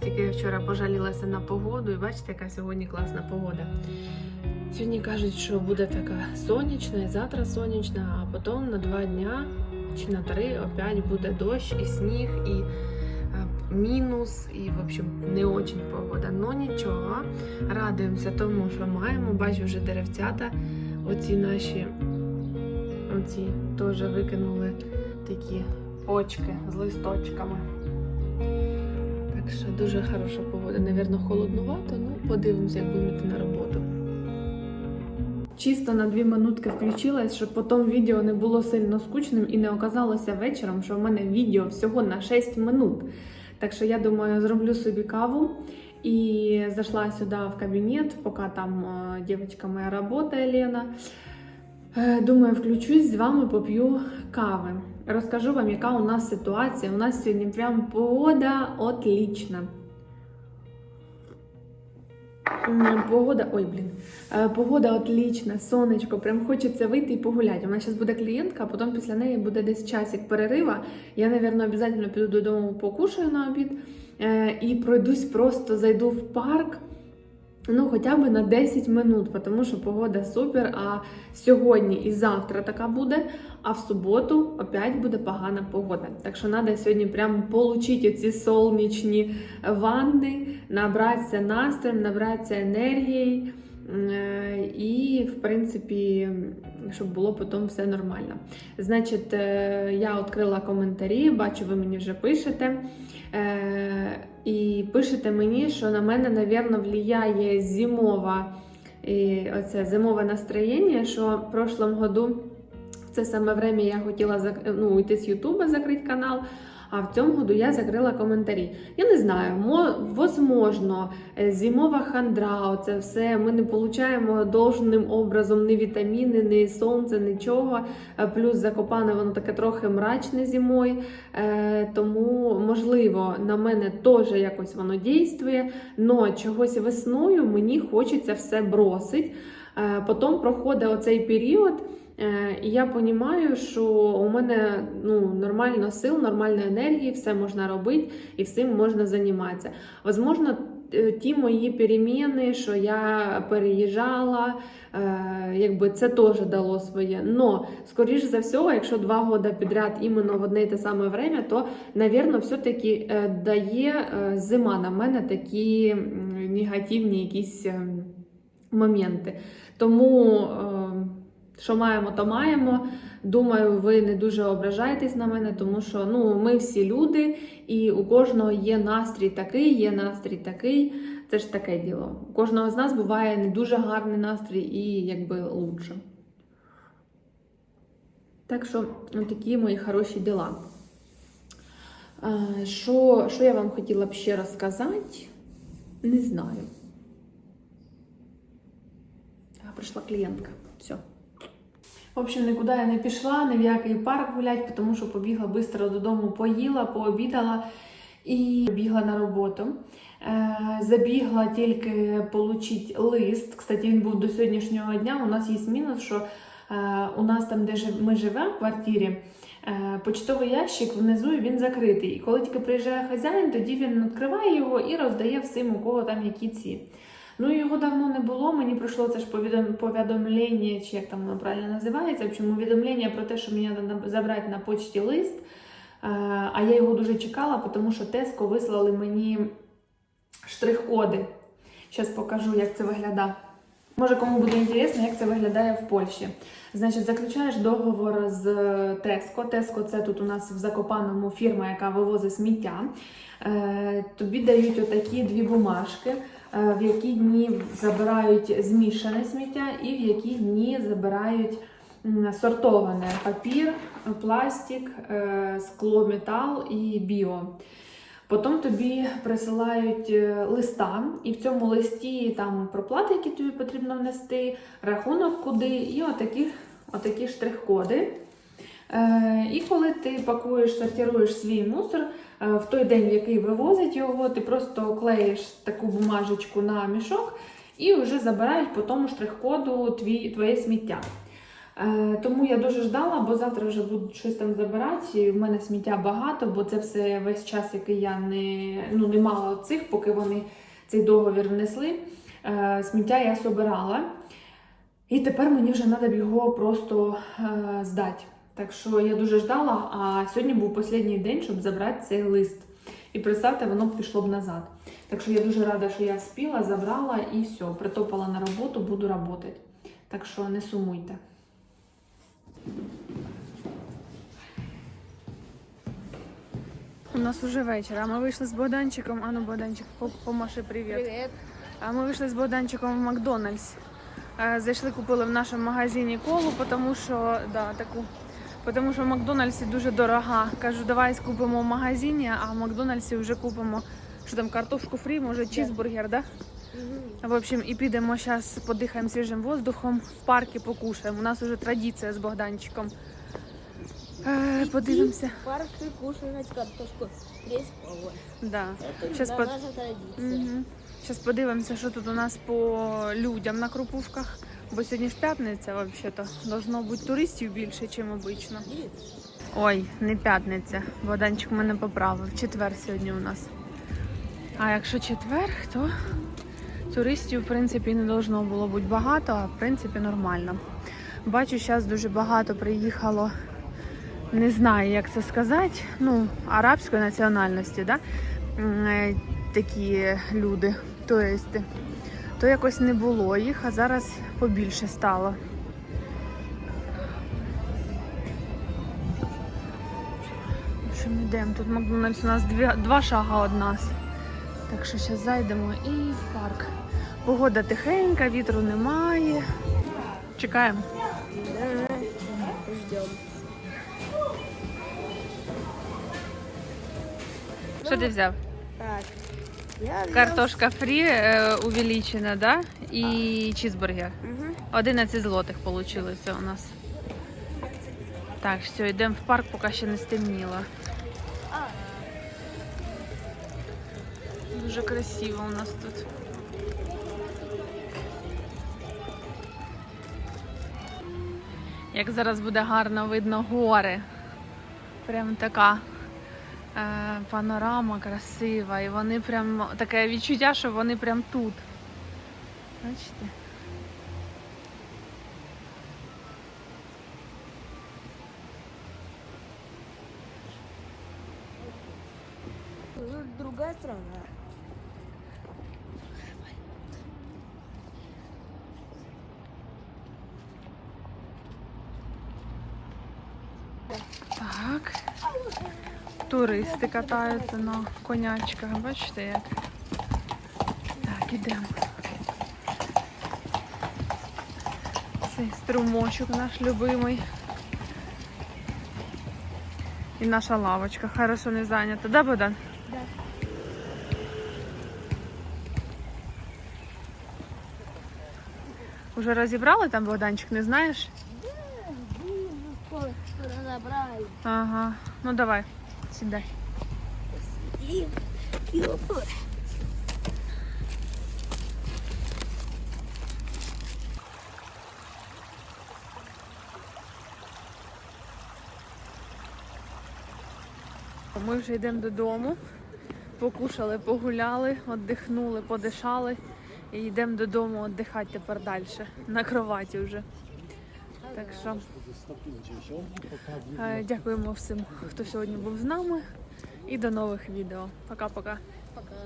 тільки я вчора пожалілася на погоду, і бачите, яка сьогодні класна погода. Сьогодні кажуть, що буде така сонячна, і завтра сонячна, а потім на два дня чи на три опять буде дощ і сніг, і е, мінус, і в общем не очень погода. Ну нічого, радуємося тому, що маємо. Бачу вже деревцята. Оці наші оці теж викинули такі почки з листочками. Так що дуже хороша погода. Навірно, холоднувато, ну подивимося, як будемо йти на роботу. Чисто на дві минутки включилась, щоб потім відео не було сильно скучним і не оказалося вечором, що в мене відео всього на 6 минут. Так що я думаю, зроблю собі каву і зайшла сюди в кабінет, поки там е, дівчинка моя працює, Лена. Е, Думаю, включусь з вами, поп'ю кави. Розкажу вам, яка у нас ситуація. У нас сьогодні прям погода отлічна. Погода, ой, блін, Е, погода отлічна, сонечко, прям хочеться вийти і погуляти. У мене зараз буде клієнтка, а потім після неї буде десь часик перерива. Я, напевно, обов'язково піду додому, покушаю на обід е, і пройдусь просто, зайду в парк. Ну, хоча б на 10 минут, тому що погода супер. А сьогодні і завтра така буде, а в суботу опять буде погана погода. Так що треба сьогодні прямо отримати ці сонячні ванни, набратися настроєм, набратися енергією. Е, І, в принципі, щоб було потім все нормально. Значить, е, я відкрила коментарі, бачу, ви мені вже пишете. Е, І пишете мені, що на мене, напевно, влияє зимова, і оце зимове настроєння, що в прошлом году в це саме время я хотіла ну, йти з Ютуба закрити канал. А в цьому году я закрила коментарі. Я не знаю, мо, возможно, е, зимова хандра, оце все. Ми не получаємо должним образом ні вітаміни, ні сонце, нічого. Е, Плюс закопане воно таке трохи мрачне зимою. Е, тому, можливо, на мене теж якось воно дійствує. Но чогось весною мені хочеться все бросить. Потім проходить оцей період. Е, І я розумію, що у мене ну, нормально сил, нормально енергії, все можна робити і всім можна займатися. Возможно, е, ті мої переміни, що я переїжджала, е, якби це теж дало своє. Но, скоріш за все, якщо два роки підряд іменно в одне і те саме время, то, навірно, все-таки дає зима на мене такі негативні якісь ем, моменти. Тому. Що маємо, то маємо. Думаю, ви не дуже ображаєтесь на мене, тому що ну, ми всі люди, і у кожного є настрій такий, є настрій такий. Це ж таке діло. У кожного з нас буває не дуже гарний настрій і якби лучше. Так що ну, такі мої хороші діла. Що, що я вам хотіла б ще розказати? Не знаю. А, прийшла клієнтка. Все. В общем, нікуди я не пішла, ні в який парк гулять, тому що побігла швидко додому, поїла, пообідала і бігла на роботу. Е, забігла тільки отримати лист. Кстати, він був до сьогоднішнього дня. У нас є мінус, що е, у нас там, де ми живемо в квартирі, е, почтовий ящик внизу і він закритий. І коли тільки приїжджає хазяїн, тоді він відкриває його і роздає всім, у кого там які ці. Ну, його давно не було. Мені прийшло це ж повідом- повідомлення, чи як там воно правильно називається. В общем, увідомлення про те, що мені треба забрати на почті лист. Е, А я його дуже чекала, тому що Теско вислали мені штрих-коди. Зараз покажу, як це виглядає. Може, кому буде інтересно, як це виглядає в Польщі. Значить, заключаєш договор з Теско. Теско це тут у нас в Закопаному фірма, яка вивозить сміття. Е, Тобі дають отакі дві бумажки, е, в які дні забирають змішане сміття і в які дні забирають сортоване папір, пластик, е, скло, метал і біо. Потім тобі присилають е, листа, і в цьому листі там проплати, які тобі потрібно внести, рахунок куди, і отакі, отакі штрих-коди. Е, і коли ти пакуєш, сортируєш свій мусор, е, в той день, в який вивозять його, ти просто клеїш таку бумажечку на мішок і вже забирають по тому штрих-коду твоє сміття. Е, тому я дуже ждала, бо завтра вже будуть щось там забирати. І в мене сміття багато, бо це все весь час, який я не, ну, не мала цих, поки вони цей договір внесли. Сміття я собирала. І тепер мені вже треба його просто здати. Так що я дуже ждала, а сьогодні був останній день, щоб забрати цей лист. І представте, воно б пішло б назад. Так що я дуже рада, що я вспіла, забрала і все, притопала на роботу, буду працювати. Так що не сумуйте. У нас уже вечір, а ми вийшли з Богданчиком. Ану, Богданчик, по- помаши привіт. Привет. А ми вийшли з Богданчиком в Макдональдс. Е, Зайшли, купили в нашому магазині колу, тому що да, таку. Тому що в Макдональдсі дуже дорога. Кажу, давай купимо в магазині, а в Макдональдсі вже купимо що там, картошку фрі, може чізбургер, да? В общем, і підемо зараз подихаємо свіжим воздухом, в парки покушаємо. У нас вже традиція з Богданчиком. Е, подивимося. В парк и кушать картошку. Да. Щас под- наша традиция. Угу. Зараз подивимося, що тут у нас по людям на крупувках. Бо сьогодні ж п'ятниця, взагалі-то. Должно бути туристів більше, ніж обично. Ой, не п'ятниця. Богданчик мене поправив. Четвер сьогодні у нас. А якщо четвер, то туристів, в принципі, не должно було бути багато, а в принципі нормально. Бачу, зараз дуже багато приїхало. Не знаю, як це сказати. Ну, арабської національності, да? Е, такі люди, туристи. То якось не було їх, а зараз побільше стало. В общем, йдемо. Тут Макдональдс у нас дві, два шага від нас. Так що зараз зайдемо і в парк. Погода тихенька, вітру немає. Чекаємо. Да. Ждем. Що ти взяв? Так. Картошка фрі е, увеличена, да? І чізбургер. Мгм. 11 злотих вийшло у нас. Так, все, йдемо в парк, поки ще не стемніло. Дуже красиво у нас тут. Як зараз буде гарно видно гори. Прям така панорама красива. І вони прям таке відчуття, що вони прям тут. Бачите? другая страна. Так. Туристи катаються на конячках. Бачите як? Так, ідемо. Цей струмочок наш любимий. І наша лавочка. Хорошо не зайнята. Да, Богдан? Да. Уже розібрали там Богданчик, не знаєш? Скоро. Ага. Ну давай, сідай. Ми вже йдемо додому. Покушали, погуляли, віддихнули, подишали. І йдемо додому віддихати тепер далі. На кроваті вже. Так що е, дякуємо всім, хто сьогодні був з нами. І до нових відео. Пока-пока. Пока.